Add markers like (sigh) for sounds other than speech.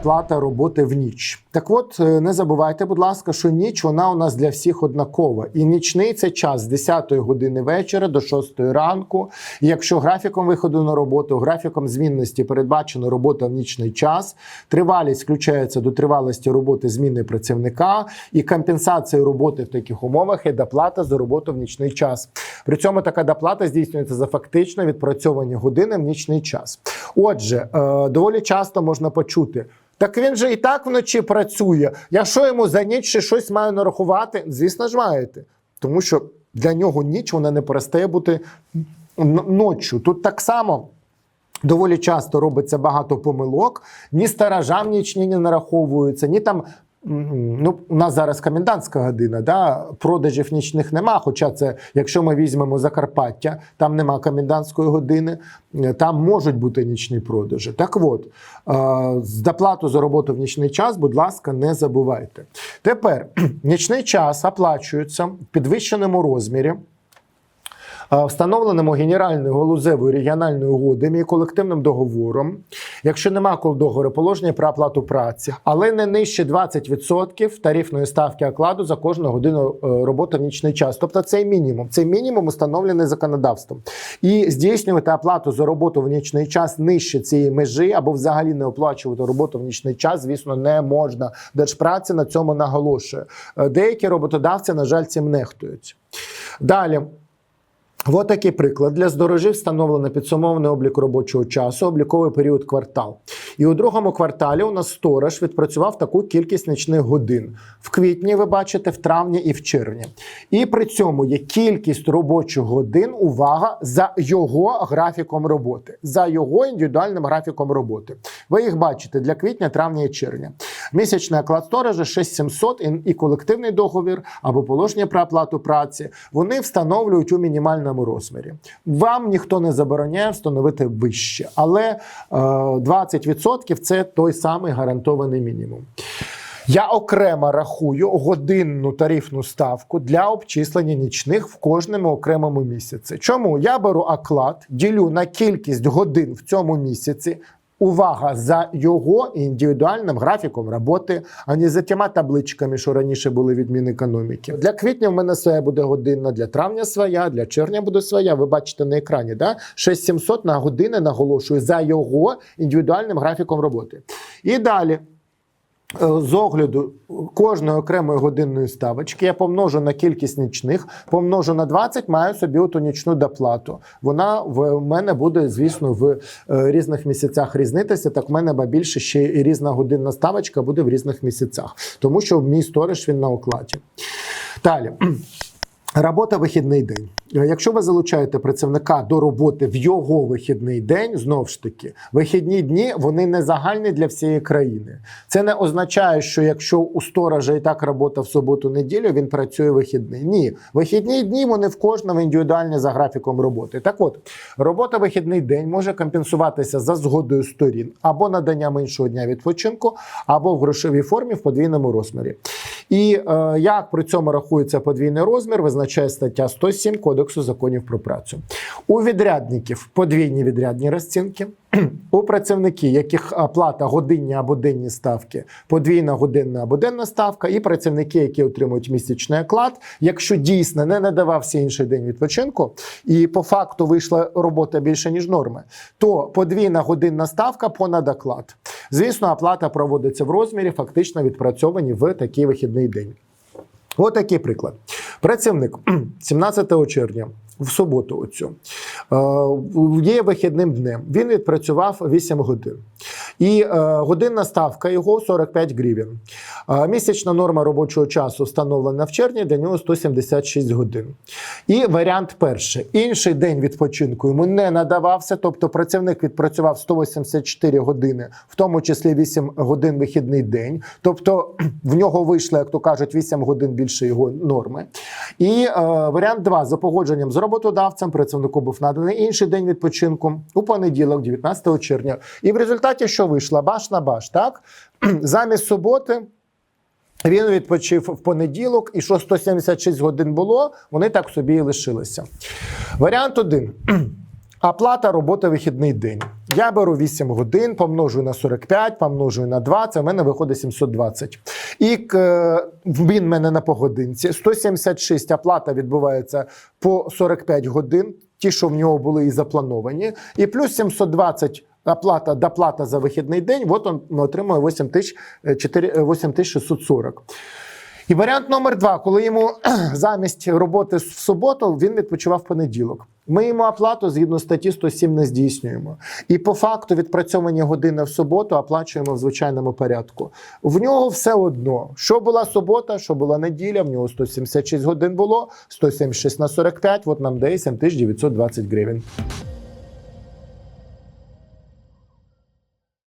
оплата роботи в ніч. Так от, е, не забувайте, будь ласка, що ніч вона у нас для всіх однакова. І нічний це час з 10 години вечора до 6 ранку. І якщо графіком виходу на роботу, графіком змінності передбачено робота в нічний час, тривалість включається до тривалості роботи зміни працівника, і компенсація роботи в таких умовах є доплата за роботу в нічний час. При цьому така доплата здійснюється за фактично відпрацьовані години в нічний час. Отже, е, доволі часто можна почути. Так він же і так вночі працює. Я що йому за ніч ще щось маю нарахувати? Звісно ж, маєте. Тому що для нього ніч вона не перестає бути ноччю. Тут так само. Доволі часто робиться багато помилок, ні сторожам нічні не нараховуються, ні там. Ну, у нас зараз комендантська година, да? продажів нічних нема. Хоча це, якщо ми візьмемо Закарпаття, там нема комендантської години, е, там можуть бути нічні продажі. Так от, е, з доплату за роботу в нічний час, будь ласка, не забувайте. Тепер (clears throat) нічний час оплачується в підвищеному розмірі. Е, Встановленому Генеральною галузевою регіональною угодами і колективним договором, якщо нема договору, положення про оплату праці, але не нижче 20% тарифної ставки окладу за кожну годину е, роботи в нічний час. Тобто цей мінімум. Цей мінімум установлений законодавством. І здійснювати оплату за роботу в нічний час нижче цієї межі або взагалі не оплачувати роботу в нічний час, звісно, не можна. Держпраця на цьому наголошує. Е, Деякі роботодавці, на жаль, цим нехтують. Далі. Ось такий приклад. Для здорожів встановлено підсумований облік робочого часу, обліковий період квартал. І у другому кварталі у нас сторож відпрацював таку кількість нічних годин в квітні. Ви бачите, в травні і в червні. І при цьому є кількість робочих годин. Увага за його графіком роботи, за його індивідуальним графіком роботи. Ви їх бачите для квітня, травня і червня. Місячний оклад сторожа 6700 і колективний договір або положення про оплату праці. Вони встановлюють у мінімальному розмірі. Вам ніхто не забороняє встановити вище, але е, 20% 5% це той самий гарантований мінімум. Я окремо рахую годинну тарифну ставку для обчислення нічних в кожному окремому місяці. Чому я беру оклад, ділю на кількість годин в цьому місяці, Увага за його індивідуальним графіком роботи, а не за тими табличками, що раніше були від Мінекономіки. Для квітня в мене своя буде година, для травня своя, для червня буде своя. Ви бачите на екрані, да? 6700 на години наголошую за його індивідуальним графіком роботи. І далі. Е, З огляду кожної окремої годинної ставочки я помножу на кількість нічних, помножу на 20, маю собі оту нічну доплату. Вона в мене буде, звісно, в е, різних місяцях різнитися. Так в мене ба більше ще і різна годинна ставочка буде в різних місяцях, тому що мій сторож він на окладі. Далі. Робота вихідний день. Е, Якщо ви залучаєте працівника до роботи в його вихідний день, знову ж таки, вихідні дні вони не загальні для всієї країни. Це не означає, що якщо у сторожа і так робота в суботу-неділю, він працює вихідний. Ні, вихідні дні вони в кожному індивідуальні за графіком роботи. Так от, робота вихідний день може компенсуватися за згодою сторін або наданням іншого дня відпочинку, або в грошовій формі в подвійному розмірі. І е, як при цьому рахується подвійний розмір, визначає стаття 107 Кодексу законів про працю. У відрядників подвійні відрядні розцінки. У працівників, яких оплата годинні або денні ставки, подвійна годинна або денна ставка, і працівники, які отримують місячний оклад, якщо дійсно не надавався інший день відпочинку, і по факту вийшла робота більше ніж норми, то подвійна годинна ставка понад оклад. Звісно, оплата проводиться в розмірі, фактично відпрацьовані в такий вихідний день. Ось такий приклад. Працівник (clears throat) 17 червня. В суботу оцю є вихідним днем. Він відпрацював 8 годин. І е, годинна ставка його 45 гривень. Е, місячна норма робочого часу встановлена в червні, для нього 176 годин. І варіант перший. Інший день відпочинку йому не надавався, тобто працівник відпрацював 184 години, в тому числі 8 годин вихідний день. Тобто (clears throat) в нього вийшло, як то кажуть, 8 годин більше його норми. І е, варіант 2. За погодженням з роботодавцем працівнику був наданий інший день відпочинку у понеділок, 19 червня. І в результаті що вийшло? Баш на баш, так? (clears throat) Замість суботи. Він відпочив в понеділок, і що 176 годин було, вони так собі і лишилися. Варіант один. (clears throat) Оплата роботи вихідний день. Я беру 8 годин, помножую на 45, помножую на 2, це в мене виходить 720. І к- він в мене на погодинці. 176 оплата відбувається по 45 годин, ті, що в нього були і заплановані. І плюс 720 оплата, доплата за вихідний день, от він отримує 8640. І варіант номер два, коли йому (clears throat) замість роботи в суботу він відпочивав понеділок. Ми йому оплату згідно статті 107 не здійснюємо. І по факту відпрацьовані години в суботу оплачуємо в звичайному порядку. В нього все одно, що була субота, що була неділя, в нього 176 годин було, 176 на 45, от нам дає 7920 гривень.